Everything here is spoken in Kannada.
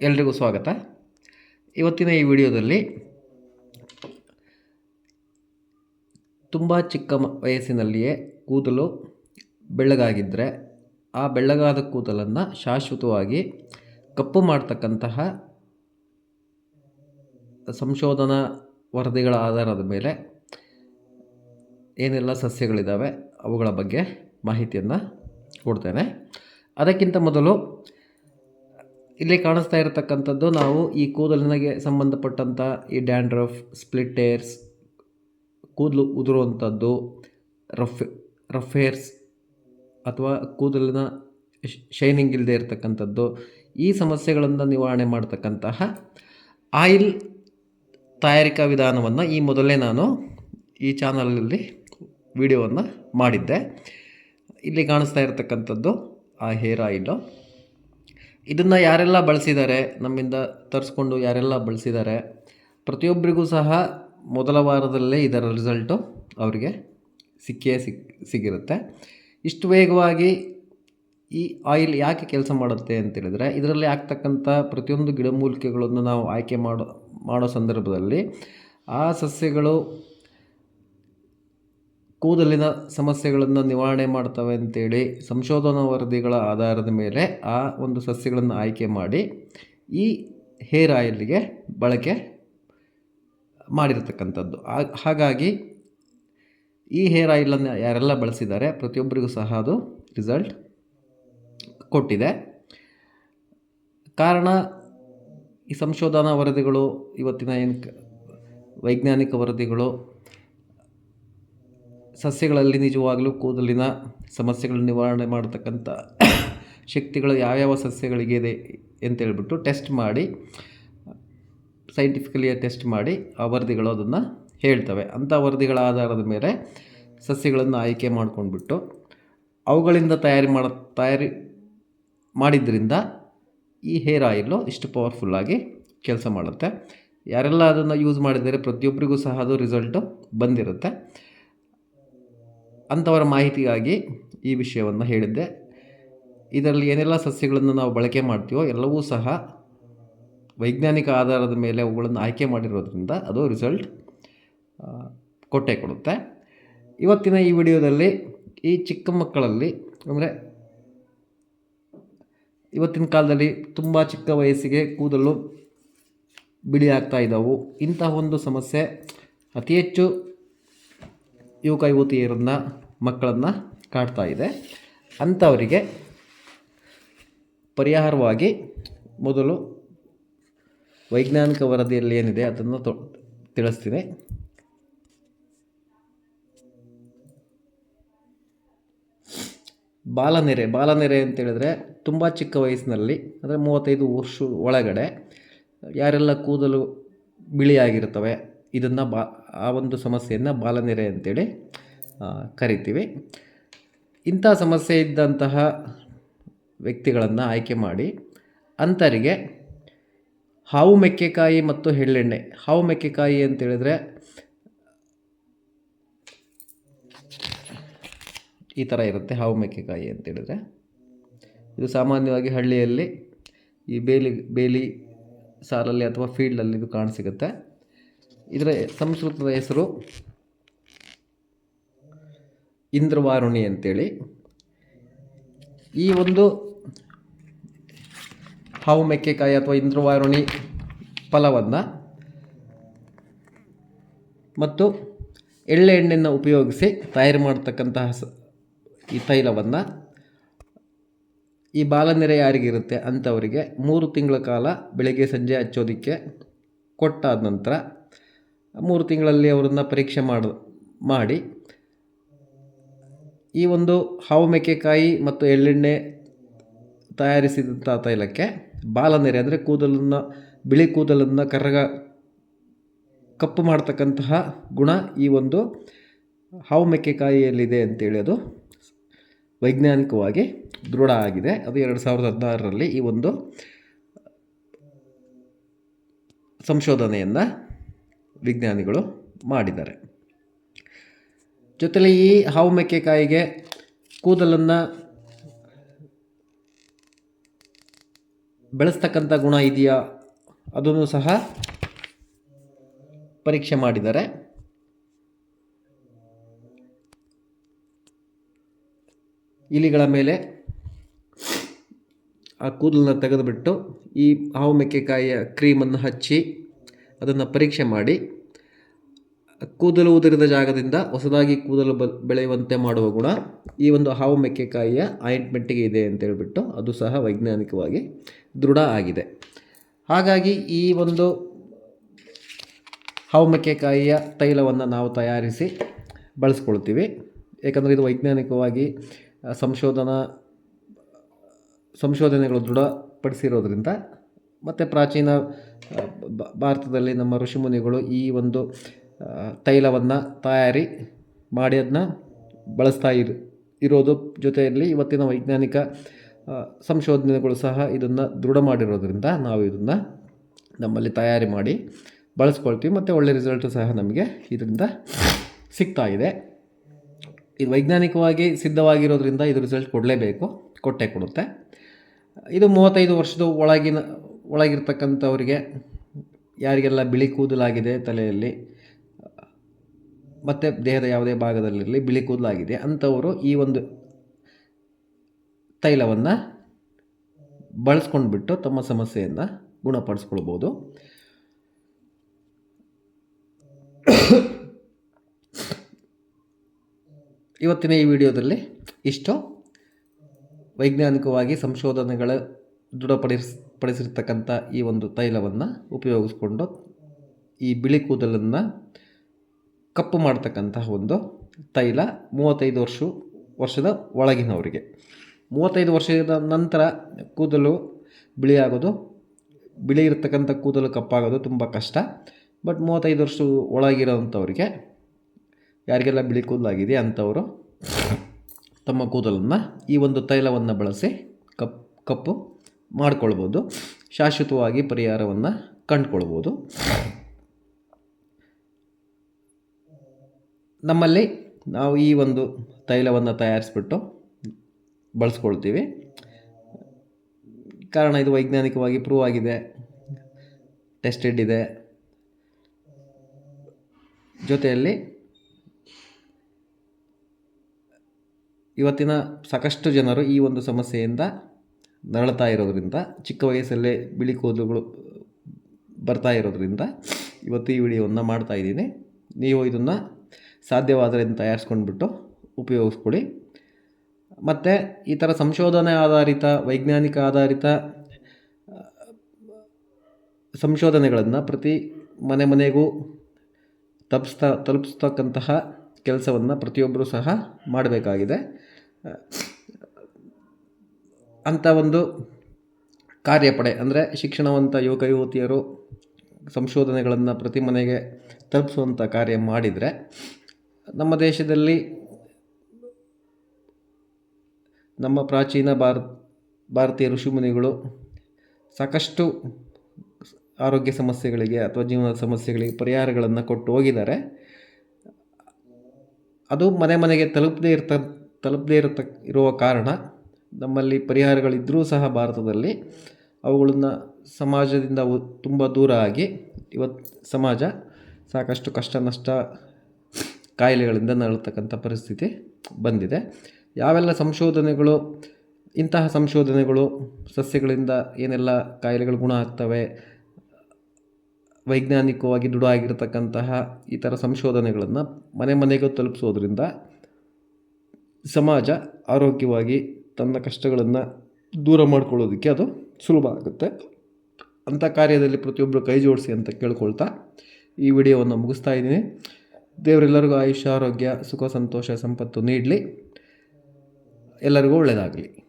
ಎಲ್ರಿಗೂ ಸ್ವಾಗತ. ಇವತ್ತಿನ ಈ ವಿಡಿಯೋದಲ್ಲಿ ತುಂಬ ಚಿಕ್ಕ ವಯಸ್ಸಿನಲ್ಲಿಯೇ ಕೂದಲು ಬೆಳ್ಳಗಾಗಿದ್ದರೆ ಆ ಬೆಳ್ಳಗಾದ ಕೂದಲನ್ನು ಶಾಶ್ವತವಾಗಿ ಕಪ್ಪು ಮಾಡ್ತಕ್ಕಂತಹ ಸಂಶೋಧನಾ ವರದಿಗಳ ಆಧಾರದ ಮೇಲೆ ಏನೆಲ್ಲ ಸಸ್ಯಗಳಿದ್ದಾವೆ ಅವುಗಳ ಬಗ್ಗೆ ಮಾಹಿತಿಯನ್ನು ಕೊಡ್ತೇನೆ. ಅದಕ್ಕಿಂತ ಮೊದಲು ಇಲ್ಲಿ ಕಾಣಿಸ್ತಾ ಇರತಕ್ಕಂಥದ್ದು ನಾವು ಈ ಕೂದಲಿನಗೆ ಸಂಬಂಧಪಟ್ಟಂಥ ಈ ಡ್ಯಾಂಡ್ರಫ್ ಸ್ಪ್ಲಿಟ್ ಏರ್ಸ್ ಕೂದಲು ಉದುರುವಂಥದ್ದು ರಫ್ ರಫ್ ಹೇರ್ಸ್ ಅಥವಾ ಕೂದಲಿನ ಶೈನಿಂಗ್ ಇಲ್ಲದೆ ಇರತಕ್ಕಂಥದ್ದು, ಈ ಸಮಸ್ಯೆಗಳನ್ನು ನಿವಾರಣೆ ಮಾಡ್ತಕ್ಕಂತಹ ಆಯಿಲ್ ತಯಾರಿಕಾ ವಿಧಾನವನ್ನು ಈ ಮೊದಲೇ ನಾನು ಈ ಚಾನಲಲ್ಲಿ ವಿಡಿಯೋವನ್ನು ಮಾಡಿದ್ದೆ. ಇಲ್ಲಿ ಕಾಣಿಸ್ತಾ ಇರತಕ್ಕಂಥದ್ದು ಆ ಹೇರ್ ಆಯಿಲು. ಇದನ್ನು ಯಾರೆಲ್ಲ ಬಳಸಿದ್ದಾರೆ, ನಮ್ಮಿಂದ ತರಿಸ್ಕೊಂಡು ಯಾರೆಲ್ಲ ಬಳಸಿದ್ದಾರೆ, ಪ್ರತಿಯೊಬ್ಬರಿಗೂ ಸಹ ಮೊದಲ ವಾರದಲ್ಲೇ ಇದರ ರಿಸಲ್ಟು ಅವರಿಗೆ ಸಿಕ್ಕೇ ಸಿಕ್, ಸಿಗಿರುತ್ತೆ. ಇಷ್ಟು ವೇಗವಾಗಿ ಈ ಆಯಿಲ್ ಯಾಕೆ ಕೆಲಸ ಮಾಡುತ್ತೆ ಅಂತೇಳಿದರೆ ಇದರಲ್ಲಿ ಆಗ್ತಕ್ಕಂಥ ಪ್ರತಿಯೊಂದು ಗಿಡಮೂಲಿಕೆಗಳನ್ನು ನಾವು ಆಯ್ಕೆ ಮಾಡೋ ಮಾಡೋ ಸಂದರ್ಭದಲ್ಲಿ ಆ ಸಸ್ಯಗಳು ಕೂದಲಿನ ಸಮಸ್ಯೆಗಳನ್ನು ನಿವಾರಣೆ ಮಾಡ್ತವೆ ಅಂತೇಳಿ ಸಂಶೋಧನಾ ವರದಿಗಳ ಆಧಾರದ ಮೇಲೆ ಆ ಒಂದು ಸಸ್ಯಗಳನ್ನು ಆಯ್ಕೆ ಮಾಡಿ ಈ ಹೇರ್ ಆಯಿಲ್ಗೆ ಬಳಕೆ ಮಾಡಿರ್ತಕ್ಕಂಥದ್ದು. ಹಾಗಾಗಿ ಈ ಹೇರ್ ಆಯಿಲನ್ನು ಯಾರೆಲ್ಲ ಬಳಸಿದ್ದಾರೆ ಪ್ರತಿಯೊಬ್ಬರಿಗೂ ಸಹ ಅದು ರಿಸಲ್ಟ್ ಕೊಟ್ಟಿದೆ. ಕಾರಣ ಈ ಸಂಶೋಧನಾ ವರದಿಗಳು, ಇವತ್ತಿನ ಏನು ವೈಜ್ಞಾನಿಕ ವರದಿಗಳು ಸಸ್ಯಗಳಲ್ಲಿ ನಿಜವಾಗಲೂ ಕೂದಲಿನ ಸಮಸ್ಯೆಗಳ ನಿವಾರಣೆ ಮಾಡತಕ್ಕಂಥ ಶಕ್ತಿಗಳು ಯಾವ್ಯಾವ ಅಂತ ಅಂತೇಳ್ಬಿಟ್ಟು ಟೆಸ್ಟ್ ಮಾಡಿ ಸೈಂಟಿಫಿಕಲಿ ಟೆಸ್ಟ್ ಮಾಡಿ ಆ ವರದಿಗಳು ಅದನ್ನು ಹೇಳ್ತವೆ. ಅಂಥ ವರದಿಗಳ ಆಧಾರದ ಮೇಲೆ ಸಸ್ಯಗಳನ್ನು ಆಯ್ಕೆ ಮಾಡ್ಕೊಂಡ್ಬಿಟ್ಟು ಅವುಗಳಿಂದ ತಯಾರಿ ಮಾಡ, ತಯಾರಿ ಮಾಡಿದ್ರಿಂದ ಈ ಹೇರ್ ಆಯಿಲು ಇಷ್ಟು ಪವರ್ಫುಲ್ಲಾಗಿ ಕೆಲಸ ಮಾಡುತ್ತೆ. ಯಾರೆಲ್ಲ ಅದನ್ನು ಯೂಸ್ ಮಾಡಿದರೆ ಪ್ರತಿಯೊಬ್ಬರಿಗೂ ಸಹ ಅದು ರಿಸಲ್ಟು ಬಂದಿರುತ್ತೆ. ಅಂಥವರ ಮಾಹಿತಿಗಾಗಿ ಈ ವಿಷಯವನ್ನು ಹೇಳಿದ್ದೆ. ಇದರಲ್ಲಿ ಏನೆಲ್ಲ ಸಸ್ಯಗಳನ್ನು ನಾವು ಬಳಕೆ ಮಾಡ್ತೀವೋ ಎಲ್ಲವೂ ಸಹ ವೈಜ್ಞಾನಿಕ ಆಧಾರದ ಮೇಲೆ ಅವುಗಳನ್ನು ಆಯ್ಕೆ ಮಾಡಿರೋದ್ರಿಂದ ಅದು ರಿಸಲ್ಟ್ ಕೊಟ್ಟೆ ಕೊಡುತ್ತೆ. ಇವತ್ತಿನ ಈ ವಿಡಿಯೋದಲ್ಲಿ ಈ ಚಿಕ್ಕ ಮಕ್ಕಳಲ್ಲಿ ಅಂದರೆ ಇವತ್ತಿನ ಕಾಲದಲ್ಲಿ ತುಂಬ ಚಿಕ್ಕ ವಯಸ್ಸಿಗೆ ಕೂದಲು ಬಿಳಿ ಆಗ್ತಾ ಇದ್ದಾವೆ. ಇಂತಹ ಒಂದು ಸಮಸ್ಯೆ ಅತಿ ಹೆಚ್ಚು ಯುವಕ ಯುವತಿಯರನ್ನ ಮಕ್ಕಳನ್ನು ಕಾಡ್ತಾ ಇದೆ. ಅಂಥವರಿಗೆ ಪರಿಹಾರವಾಗಿ ಮೊದಲು ವೈಜ್ಞಾನಿಕ ವರದಿಯಲ್ಲಿ ಏನಿದೆ ಅದನ್ನು ತೊ, ತಿಳಿಸ್ತೀನಿ. ಬಾಲನೆರೆ ಬಾಲನೆರೆ ಅಂತೇಳಿದ್ರೆ ತುಂಬ ಚಿಕ್ಕ ವಯಸ್ಸಿನಲ್ಲಿ, ಅಂದರೆ ಮೂವತ್ತೈದು ವರ್ಷ ಒಳಗಡೆ, ಯಾರೆಲ್ಲ ಕೂದಲು ಬಿಳಿಯಾಗಿರ್ತವೆ ಇದನ್ನು ಬಾ, ಆ ಒಂದು ಸಮಸ್ಯೆಯನ್ನು ಬಾಲನೆರೆ ಅಂತೇಳಿ ಕರಿತೀವಿ. ಇಂಥ ಸಮಸ್ಯೆ ಇದ್ದಂತಹ ವ್ಯಕ್ತಿಗಳನ್ನು ಆಯ್ಕೆ ಮಾಡಿ ಅಂಥರಿಗೆ ಹಾವು ಮೆಕ್ಕೆಕಾಯಿ ಮತ್ತು ಎಳ್ಳೆಣ್ಣೆ. ಹಾವು ಮೆಕ್ಕೆಕಾಯಿ ಅಂತೇಳಿದರೆ ಈ ಥರ ಇರುತ್ತೆ, ಹಾವು ಮೆಕ್ಕೆಕಾಯಿ ಅಂತೇಳಿದರೆ ಇದು ಸಾಮಾನ್ಯವಾಗಿ ಹಳ್ಳಿಯಲ್ಲಿ ಈ ಬೇಲಿ ಬೇಲಿ ಸಾಲಲ್ಲಿ ಅಥವಾ ಫೀಲ್ಡಲ್ಲಿ ಇದು ಕಾಣಸಿಗುತ್ತೆ ಇದರ ಸಂಸ್ಕೃತದ ಹೆಸರು ಇಂದ್ರವಾರುಣಿ ಅಂತೇಳಿ. ಈ ಒಂದು ಹಾವು ಮೆಕ್ಕೆಕಾಯಿ ಅಥವಾ ಇಂದ್ರವಾರುಣಿ ಫಲವನ್ನು ಮತ್ತು ಎಳ್ಳೆ ಎಣ್ಣೆಯನ್ನು ಉಪಯೋಗಿಸಿ ತಯಾರು ಮಾಡ್ತಕ್ಕಂತಹ ಈ ತೈಲವನ್ನು ಈ ಬಾಲನೆರೆ ಯಾರಿಗಿರುತ್ತೆ ಅಂಥವರಿಗೆ ಮೂರು ತಿಂಗಳ ಕಾಲ ಬೆಳಗ್ಗೆ ಸಂಜೆ ಹಚ್ಚೋದಕ್ಕೆ ಕೊಟ್ಟಾದ ನಂತರ ಮೂರು ತಿಂಗಳಲ್ಲಿ ಅವರನ್ನು ಪರೀಕ್ಷೆ ಮಾಡಿ ಮಾಡಿ. ಈ ಒಂದು ಹಾವು ಮೆಕ್ಕೆಕಾಯಿ ಮತ್ತು ಎಳ್ಳೆಣ್ಣೆ ತಯಾರಿಸಿದಂಥ ತೈಲಕ್ಕೆ ಬಾಲನೆರೆ ಅಂದರೆ ಕೂದಲನ್ನು, ಬಿಳಿ ಕೂದಲನ್ನು ಕರಗ ಕಪ್ಪು ಮಾಡ್ತಕ್ಕಂತಹ ಗುಣ ಈ ಒಂದು ಹಾವು ಮೆಕ್ಕೆಕಾಯಿಯಲ್ಲಿದೆ ಅಂತೇಳಿ ಅದು ವೈಜ್ಞಾನಿಕವಾಗಿ ದೃಢ ಆಗಿದೆ. ಅದು ಎರಡು ಸಾವಿರದ ಹದಿನಾರರಲ್ಲಿ ಈ ಒಂದು ಸಂಶೋಧನೆಯನ್ನು ವಿಜ್ಞಾನಿಗಳು ಮಾಡಿದ್ದಾರೆ. ಜೊತೆಲಿ ಈ ಹಾವು ಮೆಕ್ಕೆಕಾಯಿಗೆ ಕೂದಲನ್ನು ಬೆಳೆಸ್ತಕ್ಕಂಥ ಗುಣ ಇದೆಯಾ? ಅದನ್ನು ಸಹ ಪರೀಕ್ಷೆ ಮಾಡಿದ್ದಾರೆ. ಇಲಿಗಳ ಮೇಲೆ ಆ ಕೂದಲನ್ನ ತೆಗೆದುಬಿಟ್ಟು ಈ ಹಾವು ಮೆಕ್ಕೆಕಾಯಿಯ ಕ್ರೀಮನ್ನು ಹಚ್ಚಿ ಅದನ್ನು ಪರೀಕ್ಷೆ ಮಾಡಿ ಕೂದಲು ಉದುರಿದ ಜಾಗದಿಂದ ಹೊಸದಾಗಿ ಕೂದಲು ಬ, ಬೆಳೆಯುವಂತೆ ಮಾಡುವ ಗುಣ ಈ ಒಂದು ಹಾವು ಮೆಕ್ಕೆಕಾಯಿಯ ಆಯಿಂಟ್ಮೆಂಟಿಗೆ ಇದೆ ಅಂತ ಹೇಳಿಬಿಟ್ಟು ಅದು ಸಹ ವೈಜ್ಞಾನಿಕವಾಗಿ ದೃಢ ಆಗಿದೆ. ಹಾಗಾಗಿ ಈ ಒಂದು ಹಾವು ಮೆಕ್ಕೆಕಾಯಿಯ ತೈಲವನ್ನು ನಾವು ತಯಾರಿಸಿ ಬಳಸ್ಕೊಳ್ತೀವಿ. ಏಕೆಂದರೆ ಇದು ವೈಜ್ಞಾನಿಕವಾಗಿ ಸಂಶೋಧನಾ, ಸಂಶೋಧನೆಗಳು ದೃಢಪಡಿಸಿರೋದ್ರಿಂದ ಮತ್ತು ಪ್ರಾಚೀನ ಭಾರತದಲ್ಲಿ ನಮ್ಮ ಋಷಿಮುನಿಗಳು ಈ ಒಂದು ತೈಲವನ್ನು ತಯಾರಿ ಮಾಡಿ ಅದನ್ನ ಬಳಸ್ತಾ ಇರ್, ಇರೋದು ಜೊತೆಯಲ್ಲಿ ಇವತ್ತಿನ ವೈಜ್ಞಾನಿಕ ಸಂಶೋಧನೆಗಳು ಸಹ ಇದನ್ನು ದೃಢ ಮಾಡಿರೋದ್ರಿಂದ ನಾವು ಇದನ್ನು ನಮ್ಮಲ್ಲಿ ತಯಾರಿ ಮಾಡಿ ಬಳಸ್ಕೊಳ್ತೀವಿ. ಮತ್ತು ಒಳ್ಳೆ ರಿಸಲ್ಟು ಸಹ ನಮಗೆ ಇದರಿಂದ ಸಿಗ್ತಾ ಇದೆ. ಇದು ವೈಜ್ಞಾನಿಕವಾಗಿ ಸಿದ್ಧವಾಗಿರೋದ್ರಿಂದ ಇದು ರಿಸಲ್ಟ್ ಕೊಡಲೇಬೇಕು, ಕೊಟ್ಟೇ ಕೊಡುತ್ತೆ. ಇದು ಮೂವತ್ತೈದು ವರ್ಷದ ಒಳಗಿನ, ಒಳಗಿರ್ತಕ್ಕಂಥವರಿಗೆ ಯಾರಿಗೆಲ್ಲ ಬಿಳಿ ಕೂದಲಾಗಿದೆ ತಲೆಯಲ್ಲಿ ಮತ್ತು ದೇಹದ ಯಾವುದೇ ಭಾಗದಲ್ಲಿರಲಿ ಬಿಳಿ ಕೂದಲಾಗಿದೆ ಅಂಥವರು ಈ ಒಂದು ತೈಲವನ್ನು ಬಳಸ್ಕೊಂಡ್ಬಿಟ್ಟು ತಮ್ಮ ಸಮಸ್ಯೆಯನ್ನು ಗುಣಪಡಿಸ್ಕೊಳ್ಬೋದು. ಇವತ್ತಿನ ಈ ವಿಡಿಯೋದಲ್ಲಿ ಇಷ್ಟು. ವೈಜ್ಞಾನಿಕವಾಗಿ ಸಂಶೋಧನೆಗಳ ದೃಢಪಡಿಸ್ ಪಡಿಸಿರ್ತಕ್ಕಂಥ ಈ ಒಂದು ತೈಲವನ್ನು ಉಪಯೋಗಿಸ್ಕೊಂಡು ಈ ಬಿಳಿ ಕೂದಲನ್ನು ಕಪ್ಪು ಮಾಡ್ತಕ್ಕಂತಹ ಒಂದು ತೈಲ ಮೂವತ್ತೈದು ವರ್ಷ, ವರ್ಷದ ಒಳಗಿನವರಿಗೆ. ಮೂವತ್ತೈದು ವರ್ಷದ ನಂತರ ಕೂದಲು ಬಿಳಿಯಾಗೋದು, ಬಿಳಿ ಇರತಕ್ಕಂಥ ಕೂದಲು ಕಪ್ಪಾಗೋದು ತುಂಬ ಕಷ್ಟ. ಬಟ್ ಮೂವತ್ತೈದು ವರ್ಷ ಒಳಗಿರೋಂಥವ್ರಿಗೆ ಯಾರಿಗೆಲ್ಲ ಬಿಳಿ ಕೂದಲಾಗಿದೆ ಅಂಥವರು ತಮ್ಮ ಕೂದಲನ್ನು ಈ ಒಂದು ತೈಲವನ್ನು ಬಳಸಿ ಕಪ್, ಕಪ್ಪು ಮಾಡಿಕೊಳ್ಬೋದು. ಶಾಶ್ವತವಾಗಿ ಪರಿಹಾರವನ್ನು ಕಂಡುಕೊಳ್ಬೋದು. ನಮ್ಮಲ್ಲಿ ನಾವು ಈ ಒಂದು ತೈಲವನ್ನು ತಯಾರಿಸ್ಬಿಟ್ಟು ಬಳಸ್ಕೊಳ್ತೀವಿ. ಕಾರಣ ಇದು ವೈಜ್ಞಾನಿಕವಾಗಿ ಪ್ರೂವ್ ಆಗಿದೆ. ಟೆಸ್ಟೆಡ್ ಇದೆ. ಜೊತೆಯಲ್ಲಿ ಇವತ್ತಿನ ಸಾಕಷ್ಟು ಜನರು ಈ ಒಂದು ಸಮಸ್ಯೆಯಿಂದ ನರಳ್ತಾ ಇರೋದ್ರಿಂದ, ಚಿಕ್ಕ ವಯಸ್ಸಲ್ಲೇ ಬಿಳಿ ಕೂದಲುಗಳು ಬರ್ತಾ ಇರೋದ್ರಿಂದ ಇವತ್ತು ಈ ವಿಡಿಯೋವನ್ನು ಮಾಡ್ತಾ ಇದ್ದೀನಿ. ನೀವು ಇದನ್ನು ಸಾಧ್ಯವಾದರೆ ಇದನ್ನು ತಯಾರಿಸ್ಕೊಂಡ್ಬಿಟ್ಟು ಉಪಯೋಗಿಸ್ಕೊಳ್ಳಿ. ಮತ್ತು ಈ ಥರ ಸಂಶೋಧನೆ ಆಧಾರಿತ, ವೈಜ್ಞಾನಿಕ ಆಧಾರಿತ ಸಂಶೋಧನೆಗಳನ್ನು ಪ್ರತಿ ಮನೆ ಮನೆಗೂ ತಪ್ಪಿಸ್ತಾ ತಲುಪಿಸ್ತಕ್ಕಂತಹ ಕೆಲಸವನ್ನು ಪ್ರತಿಯೊಬ್ಬರೂ ಸಹ ಮಾಡಬೇಕಾಗಿದೆ. ಅಂಥ ಒಂದು ಕಾರ್ಯಪಡೆ, ಅಂದರೆ ಶಿಕ್ಷಣವಂತ ಯುವಕ ಯುವತಿಯರು ಸಂಶೋಧನೆಗಳನ್ನು ಪ್ರತಿ ಮನೆಗೆ ತಲುಪಿಸುವಂಥ ಕಾರ್ಯ ಮಾಡಿದರೆ ನಮ್ಮ ದೇಶದಲ್ಲಿ ನಮ್ಮ ಪ್ರಾಚೀನ ಭಾರ ಭಾರತೀಯ ಋಷಿಮುನಿಗಳು ಸಾಕಷ್ಟು ಆರೋಗ್ಯ ಸಮಸ್ಯೆಗಳಿಗೆ ಅಥವಾ ಜೀವನದ ಸಮಸ್ಯೆಗಳಿಗೆ ಪರಿಹಾರಗಳನ್ನು ಕೊಟ್ಟು ಹೋಗಿದ್ದಾರೆ. ಅದು ಮನೆ ಮನೆಗೆ ತಲುಪದೇ ಇರ್ತ, ತಲುಪದೇ ಇರತ, ಇರುವ ಕಾರಣ ನಮ್ಮಲ್ಲಿ ಪರಿಹಾರಗಳಿದ್ದರೂ ಸಹ ಭಾರತದಲ್ಲಿ ಅವುಗಳನ್ನು ಸಮಾಜದಿಂದ ತುಂಬ ದೂರ ಆಗಿ ಇವತ್ತು ಸಮಾಜ ಸಾಕಷ್ಟು ಕಷ್ಟ ನಷ್ಟ ಕಾಯಿಲೆಗಳಿಂದ ನರಳತಕ್ಕಂಥ ಪರಿಸ್ಥಿತಿ ಬಂದಿದೆ. ಯಾವೆಲ್ಲ ಸಂಶೋಧನೆಗಳು, ಇಂತಹ ಸಂಶೋಧನೆಗಳು, ಸಸ್ಯಗಳಿಂದ ಏನೆಲ್ಲ ಕಾಯಿಲೆಗಳು ಗುಣ ಆಗ್ತವೆ, ವೈಜ್ಞಾನಿಕವಾಗಿ ದೃಢ ಆಗಿರತಕ್ಕಂತಹ ಈ ಥರ ಸಂಶೋಧನೆಗಳನ್ನು ಮನೆ ಮನೆಗೂ ತಲುಪಿಸೋದ್ರಿಂದ ಸಮಾಜ ಆರೋಗ್ಯವಾಗಿ ತನ್ನ ಕಷ್ಟಗಳನ್ನು ದೂರ ಮಾಡ್ಕೊಳ್ಳೋದಕ್ಕೆ ಅದು ಸುಲಭ ಆಗುತ್ತೆ. ಅಂಥ ಕಾರ್ಯದಲ್ಲಿ ಪ್ರತಿಯೊಬ್ಬರು ಕೈ ಜೋಡಿಸಿ ಅಂತ ಕೇಳ್ಕೊಳ್ತಾ ಈ ವಿಡಿಯೋವನ್ನು ಮುಗಿಸ್ತಾ ಇದ್ದೀನಿ. ದೇವರೆಲ್ಲರಿಗೂ ಆಯುಷ್ಯ ಆರೋಗ್ಯ ಸುಖ ಸಂತೋಷ ಸಂಪತ್ತು ನೀಡಲಿ. ಎಲ್ಲರಿಗೂ ಒಳ್ಳೆಯದಾಗಲಿ